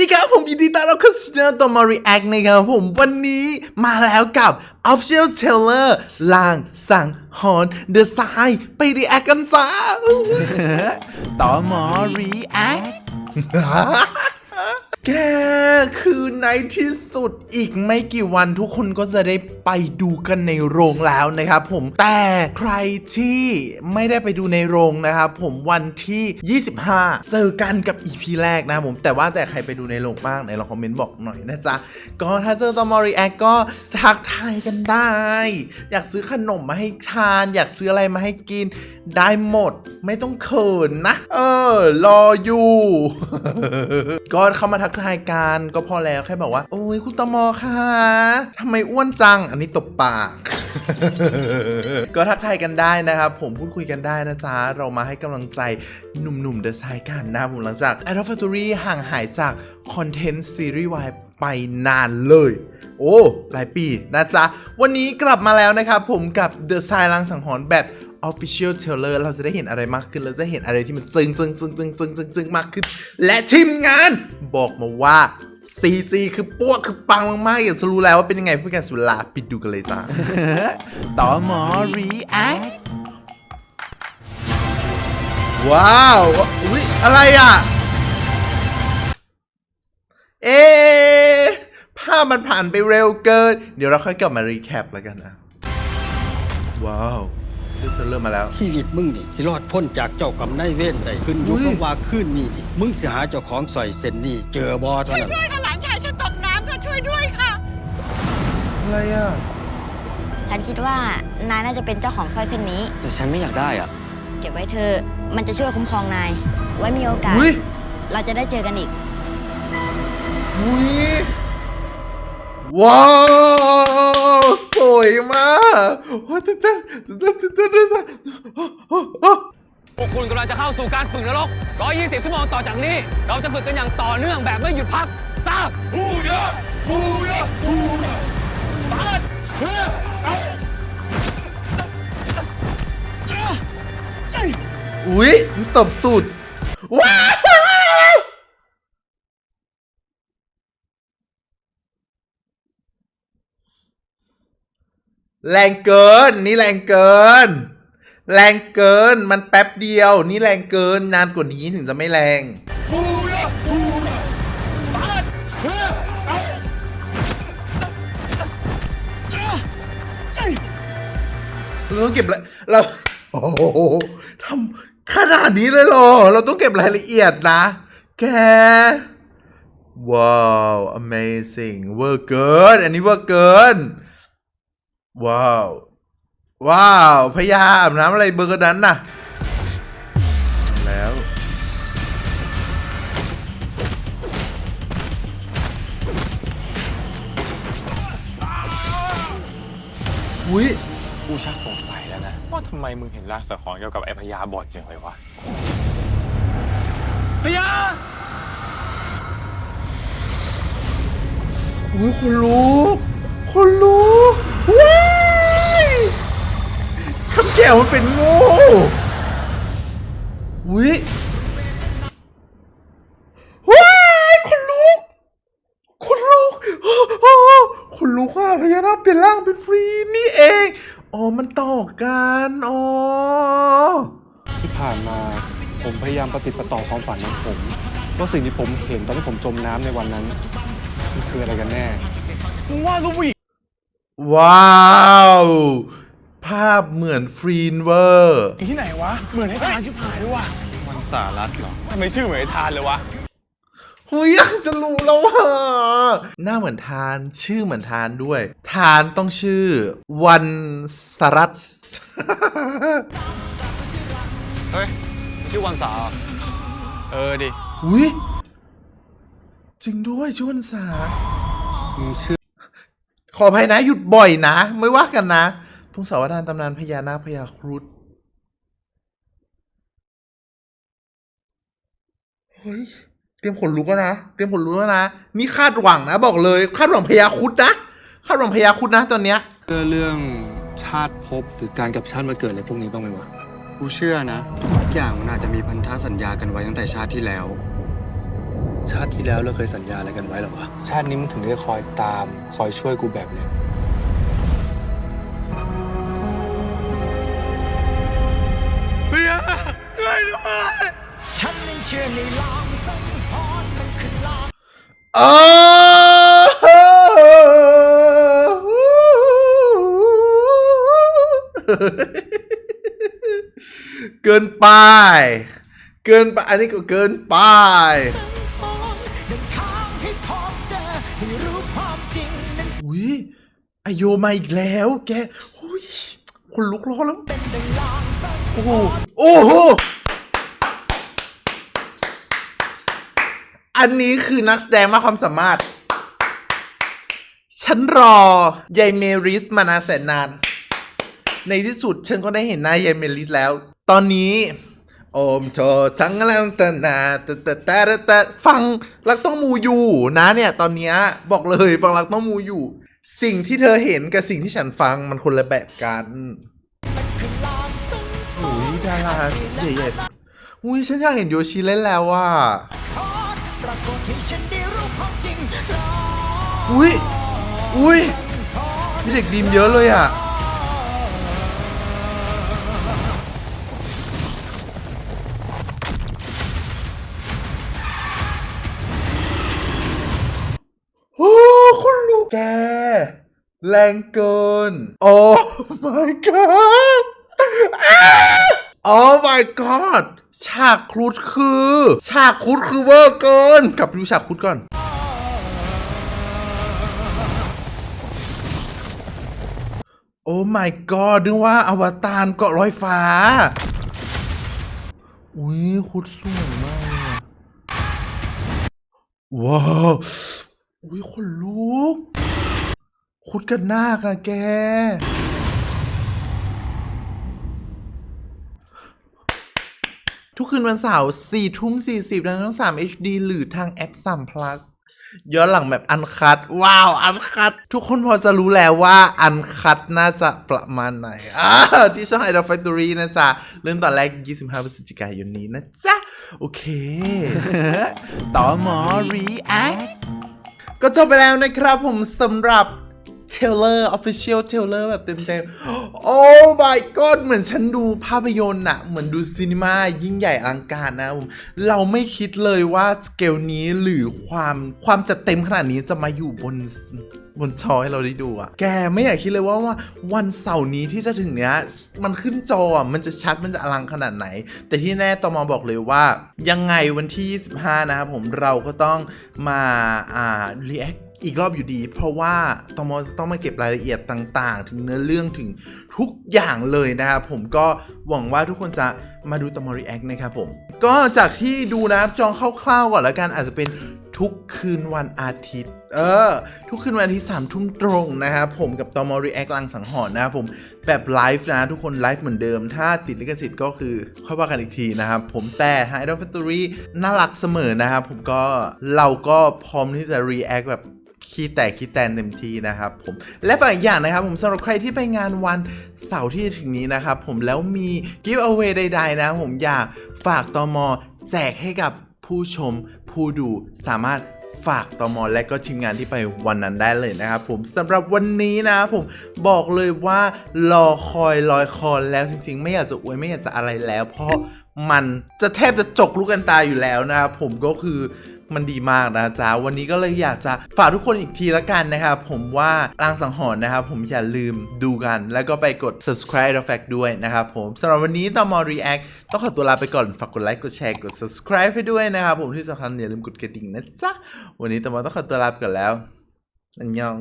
ดีครับผมยินดีต้อนรับเข้าสู่ช่องตัวมา react นะครับผมวันนี้มาแล้วกับ official trailer ลางสังหอน The Sign ไป react กันจ้าต่อหมอ react แแกคือในที่สุดอีกไม่กี่วันทุกคนก็จะได้ไปดูกันในโรงแล้วนะครับผมแต่ใครที่ไม่ได้ไปดูในโรงนะครับผมวันที่ 25 เจอกันกับ EP แรกนะครับผมแต่ว่าแต่ใครไปดูในโรงบ้างไหนลองคอมเมนต์บอกหน่อยนะจ๊ะ ก็ถ้าเจอตอมอรีแอคก็ทักทายกันได้ อยากซื้อขนมมาให้ทาน อยากซื้ออะไรมาให้กินได้หมดไม่ต้องเขินนะ เออ รออยู่ ก็เข้ามาทักทายกันก็พอแล้วแค่บอกว่า โอ้ยคุณตมอค่ะทำไมอ้วนจัง อันนี้ตบปาก ก็ทักทายกันได้นะครับ ผมพูดคุยกันได้นะจ๊ะ เรามาให้กำลังใจหนุ่มๆเดอะไซกันนะผมหลังจาก i d o l Factory ห่างหายจากคอนเทนต์ซีรีส์วายไปนานเลย โอ้ หลายปีนะจ๊ะ วันนี้กลับมาแล้วนะครับผมกับ The s i ลังสังหรณ์แบบ Official Trailer เราจะได้เห็นอะไรมากขึ้น เราจะเห็นอะไรที่มันจึงจึงจึงจึงจึงจึงจึงมากขึ้น และทีมงานบอกมาว่า CG คือปวกคือปังมากๆ อยากจะรู้แล้วว่าเป็นยังไงพูดกันสุดลาปิดดูกันเลยจ้า ต่อหมอ React ว้าว อุ๊ย อะไรอะ เอ๊ะภาพมันผ่านไปเร็วเกิน เดี๋ยวเราค่อยกลับมารีแคปแล้วกันนะ ว้าว เริ่มเริ่มมาแล้ว ชีวิตมึงนี่สิรอดพ้นจากเจ้ากรรมนายเวรได้ขึ้นอยู่อุ้ยกับว่าขึ้นนี่นี่มึงสิหาเจ้าของสอยเส้นนี่เจอบอเท่านั้นช่วยค่ะหลานชายฉันตกน้ำค่ะช่วยด้วยค่ะ อะไรอะ ฉันคิดว่านายน่าจะเป็นเจ้าของสร้อยเส้นนี้ แต่ฉันไม่อยากได้อะ เก็บไว้เธอะมันจะช่วยคุ้มครองนาย ไว้มีโอกาส อุ้ยเราจะได้เจอกันอีก อุ้ย ว้าวสวยมากโอ้ยตื่นเต้นตื่นเต้นตื่นเต้นตื่นเต้นโอ้โอ้โอ้พวกคุณกำลังจะเข้าสู่การฝึกนรก 120 ชั่วโมงต่อจากนี้ เราจะฝึกกันอย่างต่อเนื่องแบบไม่หยุดพักทราบอุ้ยมันตบตูดว้าว แรงเกิน นี่แรงเกิน แรงเกินมันแป๊บเดียว นี่แรงเกินนานกว่านี้ถึงจะไม่แรงเราต้องเก็บละเราโอ้โหทำขนาดนี้เลยเหรอ เราต้องเก็บรายละเอียดนะ แก ว้าว amazing เวอร์เกิน อันนี้เวอร์เกิน ว้าว ว้าวพยาอาบน้ำอะไรเบอร์นั้นน่ะเอาแล้ว อุ้ยกูชักสงสัยแล้วนะ ว่าทำไมมึงเห็นลางสังหรณ์เกี่ยวกับไอ้พญาบ่อยจังเลยวะพยาอุ้ยคนรู้ คนรู้ว้ายทำแก้วมันเป็นงูอุ้ยว้ายคนลุกคนลุกอ้ออ้อคนลุกอะพญานาคเปลี่ยนร่างเป็นฟรีนี่เอง อ๋อ มันต่อกัน อ๋อ ที่ผ่านมาผมพยายามปฏิดประต่อความฝันของผมว่าสิ่งที่ผมเห็นตอนที่ผมจมน้ำในวันนั้น มันคืออะไรกันแน่ว้า ว ภาพเหมือนฟรีนเวอร์ ที่ไหนวะ เหมือนไอ้ทานชิบหายเลยว่ะมันสารัดเหรอทำไมชื่อเหมือนไอ้ทานเลยวะเฮ้ยอยากจะรู้แล้วว่าหน้าเหมือนทานชื่อเหมือนทานด้วย ทานต้องชื่อ วันสรัต เฮ้ยชื่อวันสาเหรอเออดิอุ้ยจริงด้วยชื่อวันสา มึงเชื่อข ออภัยนะ หยุดบ่อยนะ ไม่ว่ากันนะพงศาวดารตำนานพญานาคพญาครุฑเฮ้ยเตรียมขนลุกแล้วนะเตรียมขนลุกแล้วนะ นี่คาดหวังนะ บอกเลย คาดหวังพญาครุฑนะคาดหวังพญาครุฑนะตอนเนี้ย เชื่อเรื่องชาติภพหรือการกลับชาติมาเกิดอะไรพวกนี้บ้างไหมวะ กูเชื่อนะทุกอย่างมันอาจจะมีพันธสัญญากันไว้ตั้งแต่ชาติที่แล้ว ชาติที่แล้วเราเคยสัญญาอะไรกันไว้หรอวะ ชาตินี้มึงถึงได้คอยตาม คอยช่วยกูแบบเนี้ยอ๋อเกินไป เกินไป อันนี้ก็เกินไป อโยมาอีกแล้วแกอุ้ยคนลุกร้อนแล้ว โอ้โห โอ้โห อันนี้คือนักแสดงมากความสามารถ ฉันรอยายเมริสมานานแสนนาน ในที่สุดฉันก็ได้เห็นหน้ายายเมริสแล้ว ตอนนี้โอมโททั้งลังตนาตะตะตะตะตะฟังรักต้องมูอยู่นะเนี่ย ตอนเนี้ยบอกเลยฟังรักต้องมูอยู่ สิ่งที่เธอเห็นกับสิ่งที่ฉันฟังมันคนละแบบกันอุ้ยดาราใหญ่ๆอุ้ยฉันอยากเห็นโยชิเล่นแล้วว่ะอุ้ยอุ้ยมีเด็กดีมเยอะเลยอะ แรงเกิน โอ้ my god โอ้ my god ฉากครุฑคือ ฉากครุฑคือเวอร์เกิน กลับไปดูฉากครุฑก่อน โอ้ my god นึกว่าอวตารเกาะลอยฟ้า อุ้ยครุฑสวยมากเลยอะว้าว อุ้ยขนลุก คุดกันหน้าค่ะแก ทุกคืนวันเสาร์สี่ทุ่มสี่สิบทางช่องสาม HD หรือทางแอปสาม plus ย้อนหลังแบบอันคัด ว้าว อันคัด ทุกคนพอจะรู้แล้วว่าอันคัดน่าจะประมาณไหนอ่าที่ช่อง Idol Factory นะจ๊ะ เริ่มตอนแรก 25พฤศจิกายนนี้นะจ๊ะ โอเค ต่อหมอ React ก็จบไปแล้วนะครับผมสำหรับ เทเลอร์ Official เทลเลอร์แบบเต็มๆ โอ้ my god เหมือนฉันดูภาพยนตร์อะเหมือนดูซีนีมายิ่งใหญ่อลังการนะผมเราไม่คิดเลยว่าสเกลนี้หรือความความจัดเต็มขนาดนี้จะมาอยู่บนบนจอให้เราได้ดูอะแกไม่อยากคิดเลยว่าว่าวันเสาร์นี้ที่จะถึงเนี้ย มันขึ้นจออะมันจะชัดมันจะอลังขนาดไหน แต่ที่แน่ตอมอบอกเลยว่ายังไงวันที่ 25 นะครับผมเราก็ต้องมาอ่า react อีกรอบอยู่ดี เพราะว่าตอมอจะต้องมาเก็บรายละเอียดต่าง ๆ ถึงเนื้อเรื่องถึงทุกอย่างเลยนะครับผมก็หวังว่าทุกคนจะมาดูตอม react นะครับผม ก็จากที่ดูนะครับจองคร่าวๆก่อนแล้วกันอาจจะเป็นทุกคืนวันอาทิตย์ เออ ทุกคืนวันอาทิตย์สามทุ่มตรงนะครับผมกับตอม react ลังสังหรณ์นะครับผมแบบไลฟ์นะ ทุกคนไลฟ์เหมือนเดิม ถ้าติดลิขสิทธิ์ก็คือค่อยว่ากันอีกทีนะครับผมแต่ทาง Idol Factory น่ารักเสมอนะครับผมก็เราก็พร้อมที่จะ react แบบ ขี้แตกขี้แตนเต็มที่นะครับผมและฝากอีกอย่างนะครับผมสำหรับใครที่ไปงานวันเสาร์ที่จะถึงนี้นะครับผมแล้วมีกิฟต์เอา a y ใดๆนะผมอยากฝากตอมอแจกให้กับผู้ชมผู้ดูสามารถฝากตอมอและก็ทีมงานที่ไปวันนั้นได้เลยนะครับผมสำหรับวันนี้นะครับผมบอกเลยว่ารอคอยลอยคอแล้วจริงๆ ไม่อยากจะอวยไม่อยากจะอะไรแล้ว เพราะมันจะแทบจะจกลูกกันตาอยู่แล้วนะครับผมก็คือ มันดีมากนะจ๊ะวันนี้ก็เลยอยากจะฝากทุกคนอีกทีละกันนะครับผมว่าลางสังหรณ์นะครับผมอย่าลืมดูกัน แล้วก็ไปกด subscribe the fact ด้วยนะครับผมสำหรับวันนี้ตอมอ react ต้องขอตัวลาไปก่อนฝากกดไลค์กดแชร์กด subscribe ให้ด้วยนะครับผมที่สำคัญอย่าลืมกดกระดิ่งนะจ๊ะวันนี้ตอมอต้องขอตัวลาไปก่อนแล้วอันยอง